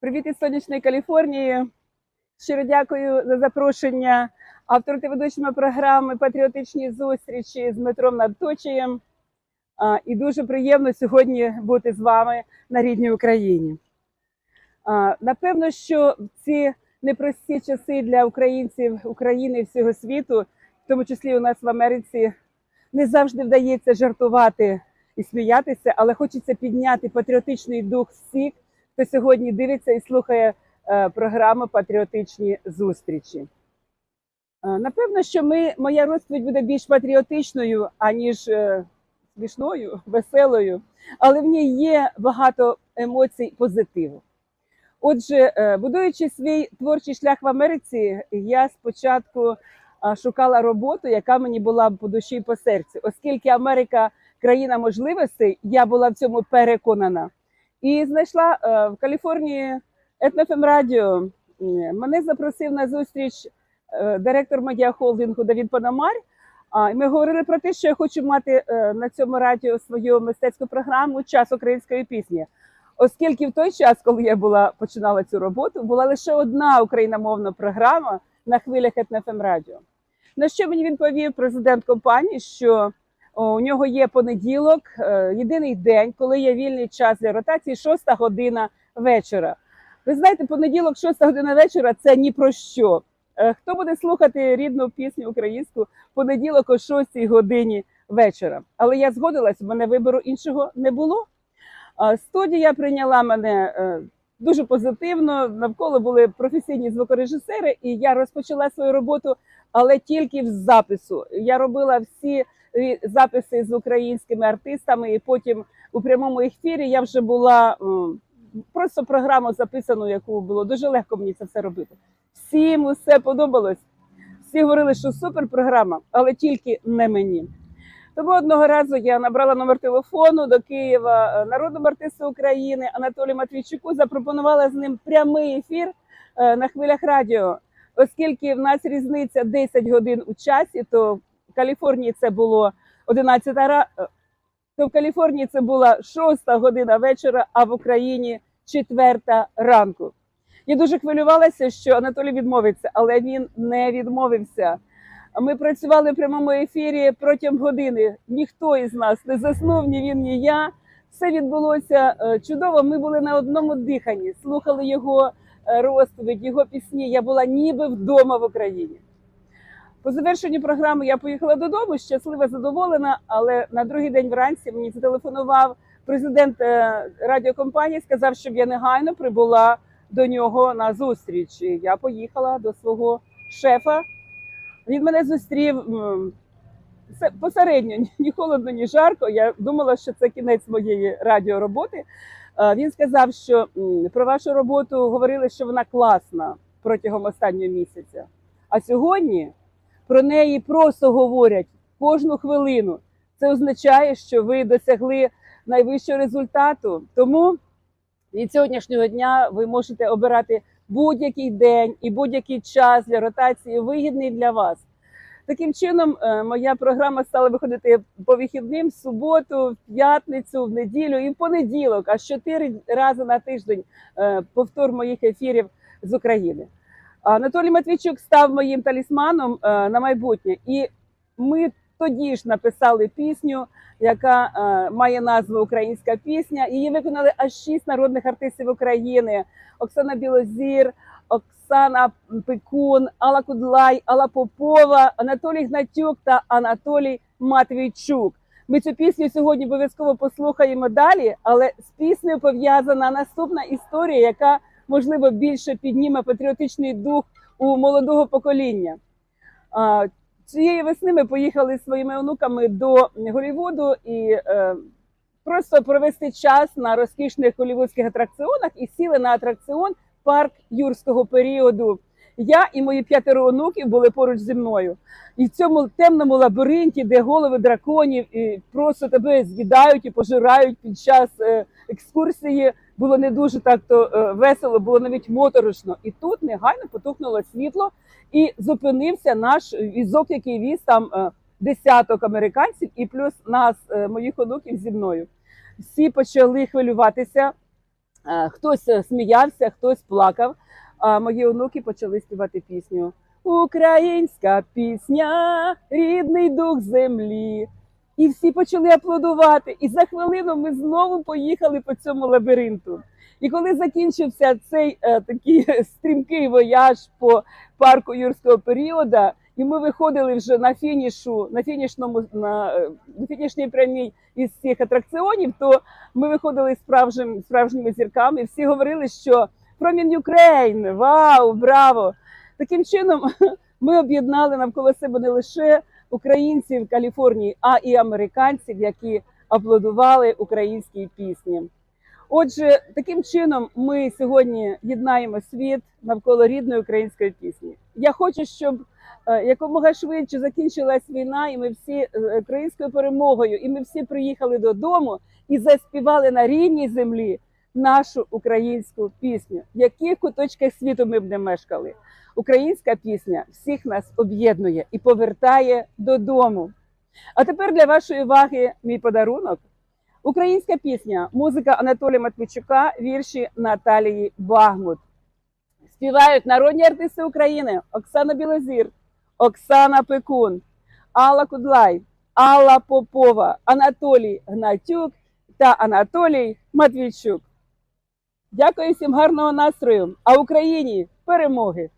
Привіт із сонячної Каліфорнії. Щиро дякую за запрошення. Автор та ведучими програми Патріотичні зустрічі з Дмитром Надточієм. І дуже приємно сьогодні бути з вами на рідній Україні. Напевно, що в ці непрості часи для українців України і всього світу, в тому числі у нас в Америці, не завжди вдається жартувати і сміятися, але хочеться підняти патріотичний дух всіх, хто сьогодні дивиться і слухає е, програму Патріотичні зустрічі. Е, Напевно, що ми, моя розповідь буде більш патріотичною, аніж е, смішною, веселою, але в ній є багато емоцій позитиву. Отже, будуючи свій творчий шлях в Америці, я спочатку шукала роботу, яка мені була по душі і по серцю, оскільки Америка країна можливостей, я була в цьому переконана. І знайшла е, в Каліфорнії етнофем радіо. Мене запросив на зустріч е, директор медіахолдингу Давід Панамар. І ми говорили про те, що я хочу мати е, на цьому радіо свою мистецьку програму Час української пісні. Оскільки в той час, коли я була починала цю роботу, була лише одна україномовна програма на хвилях етнофем радіо. На що мені відповів президент компанії, що у нього є понеділок, е, єдиний день, коли є вільний час для ротації, 6 година вечора. Ви знаєте, понеділок, 6 година вечора це ні про що. Е, Хто буде слухати рідну пісню українську понеділок о 6 годині вечора? Але я згодилась, у мене вибору іншого не було. Студія прийняла мене е, дуже позитивно. Навколо були професійні звукорежисери, і я розпочала свою роботу, але тільки в запису. Я робила всі е, записи з українськими артистами, і потім у прямому ефірі я вже була просто програму записану, яку було дуже легко мені це все робити. Всім усе подобалось. Всі говорили, що супер програма, але тільки не мені. Тому одного разу я набрала номер телефону до Києва е, народному артисту України Анатолію Матвійчуку, запропонувала з ним прямий ефір е, на хвилях радіо, оскільки в нас різниця 10 годин у часі, то в Каліфорнії це було 11 ра... е, то в Каліфорнії це була 6 година вечора, а в Україні 4 ранку. Я дуже хвилювалася, що Анатолій відмовиться, але він не відмовився. Ми працювали в прямому ефірі протягом години. Ніхто із нас не заснув, ні він, ні я. Все відбулося е, чудово. Ми були на одному диханні, слухали його розповідь, його пісні. Я була ніби вдома в Україні. По завершенню програми я поїхала додому, щаслива, задоволена. Але на другий день вранці мені зателефонував президент е, радіокомпанії, сказав, щоб я негайно прибула до нього на зустріч. І я поїхала до свого шефа. Він мене зустрів посередньо, ні холодно, ні жарко. Я думала, що це кінець моєї радіороботи. Е, Він сказав, що про вашу роботу говорили, що вона класна протягом останнього місяця. А сьогодні про неї просто говорять кожну хвилину. Це означає, що ви досягли найвищого результату. Тому від сьогоднішнього дня ви можете обирати будь-який день і будь-який час для ротації вигідний для вас. Таким чином, е, моя програма стала виходити по вихідним в суботу, в п'ятницю, в неділю і в понеділок, аж чотири рази на тиждень е, повтор моїх ефірів з України. Анатолій Матвійчук став моїм талісманом е, на майбутнє, і ми тоді ж написали пісню, яка має назву Українська пісня. Її виконали аж шість народних артистів України: Оксана Білозір, Оксана Пекун, Алла Кудлай, Алла Попова, Анатолій Гнатюк та Анатолій Матвійчук. Ми цю пісню сьогодні обов'язково послухаємо далі, але з піснею пов'язана наступна історія, яка можливо більше підніме патріотичний дух у молодого покоління. Цієї весни ми поїхали зі своїми онуками до Голлівуду і е, просто провести час на розкішних голлівудських атракціонах і сіли на атракціон парк юрського періоду. Я і мої п'ятеро онуків були поруч зі мною. І в цьому темному лабіринті, де голови драконів і просто тебе з'їдають і пожирають під час е, екскурсії, було не дуже так то е, весело, було навіть моторошно. І тут негайно потухнуло світло, і зупинився наш візок, який віз там е, десяток американців, і плюс нас, моїх онуків зі мною. Всі почали хвилюватися. Е, Хтось е, сміявся, хтось плакав. А мої онуки почали співати пісню. Українська пісня, рідний дух землі. І всі почали аплодувати. І за хвилину ми знову поїхали по цьому лабіринту. І коли закінчився цей е, такий стрімкий вояж по парку юрського періоду, і ми виходили вже на фінішу, на фінішному на, е, на фінішній прямій із цих атракціонів, то ми виходили справжнім, справжніми зірками. Всі говорили, що in Ukraine! Вау, браво! Таким чином ми об'єднали навколо себе не лише українців Каліфорнії, а і американців, які аплодували українській пісні. Отже, таким чином ми сьогодні єднаємо світ навколо рідної української пісні. Я хочу, щоб якомога швидше закінчилась війна, і ми всі е, українською перемогою, і ми всі приїхали додому і заспівали на рідній землі нашу українську пісню. В яких куточках світу ми б не мешкали? Українська пісня всіх нас об'єднує і повертає додому. А тепер для вашої уваги мій подарунок. Українська пісня, музика Анатолія Матвійчука, вірші Наталії Багмут. Співають народні артисти України Оксана Білозір, Оксана Пекун, Алла Кудлай, Алла Попова, Анатолій Гнатюк та Анатолій Матвійчук. Дякую всім гарного настрою, а Україні перемоги!